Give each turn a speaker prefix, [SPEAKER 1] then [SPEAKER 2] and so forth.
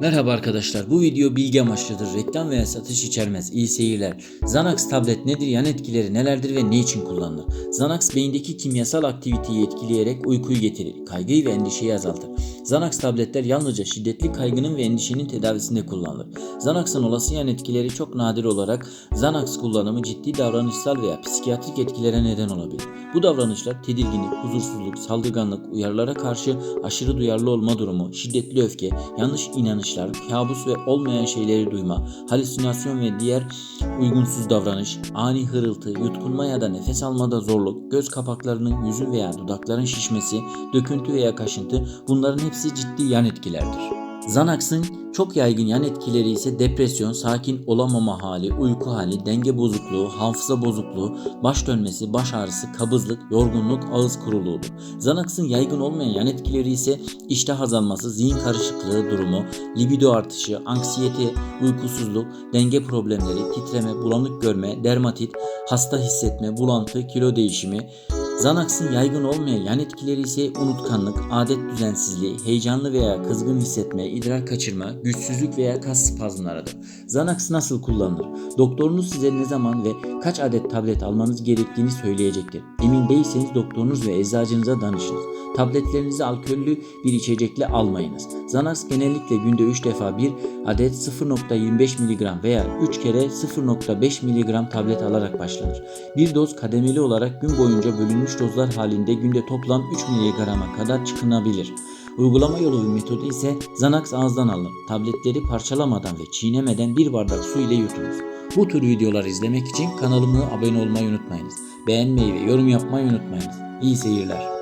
[SPEAKER 1] Merhaba arkadaşlar. Bu video bilgi amaçlıdır. Reklam veya satış içermez. İyi seyirler. Xanax tablet nedir? Yan etkileri nelerdir ve ne için kullanılır? Xanax beyindeki kimyasal aktiviteyi etkileyerek uykuyu getirir. Kaygıyı ve endişeyi azaltır. Xanax tabletler yalnızca şiddetli kaygının ve endişenin tedavisinde kullanılır. Xanax'ın olası yan etkileri çok nadir olarak Xanax kullanımı ciddi davranışsal veya psikiyatrik etkilere neden olabilir. Bu davranışlar tedirginlik, huzursuzluk, saldırganlık, uyarılara karşı aşırı duyarlı olma durumu, şiddetli öfke, yanlış inanışlar, kabus ve olmayan şeyleri duyma, halüsinasyon ve diğer uygunsuz davranış, ani hırıltı, yutkunma ya da nefes almada zorluk, göz kapaklarının, yüzün veya dudakların şişmesi, döküntü veya kaşıntı bunların hepsi ciddi yan etkilerdir. Xanax'ın çok yaygın yan etkileri ise depresyon, sakin olamama hali, uyku hali, denge bozukluğu, hafıza bozukluğu, baş dönmesi, baş ağrısı, kabızlık, yorgunluk, ağız kuruluğudur. Xanax'ın yaygın olmayan yan etkileri ise iştah azalması, zihin karışıklığı durumu, libido artışı, anksiyete, uykusuzluk, denge problemleri, titreme, bulanık görme, dermatit, hasta hissetme, bulantı, kilo değişimi, Xanax'ın yaygın olmayan yan etkileri ise unutkanlık, adet düzensizliği, heyecanlı veya kızgın hissetme, idrar kaçırma, güçsüzlük veya kas spazmlarıdır. Xanax nasıl kullanılır? Doktorunuz size ne zaman ve kaç adet tablet almanız gerektiğini söyleyecektir. Emin değilseniz doktorunuz ve eczacınıza danışınız. Tabletlerinizi alkollü bir içecekle almayınız. Xanax genellikle günde 3 defa bir adet 0.25 mg veya 3 kere 0.5 mg tablet alarak başlanır. Bir doz kademeli olarak gün boyunca bölünmüş dozlar halinde günde toplam 3 mg'a kadar çıkınabilir. Uygulama yolu ve metodu ise Xanax ağızdan alınır. Tabletleri parçalamadan ve çiğnemeden bir bardak su ile yutunuz. Bu tür videolar izlemek için kanalıma abone olmayı unutmayınız. Beğenmeyi ve yorum yapmayı unutmayınız. İyi seyirler.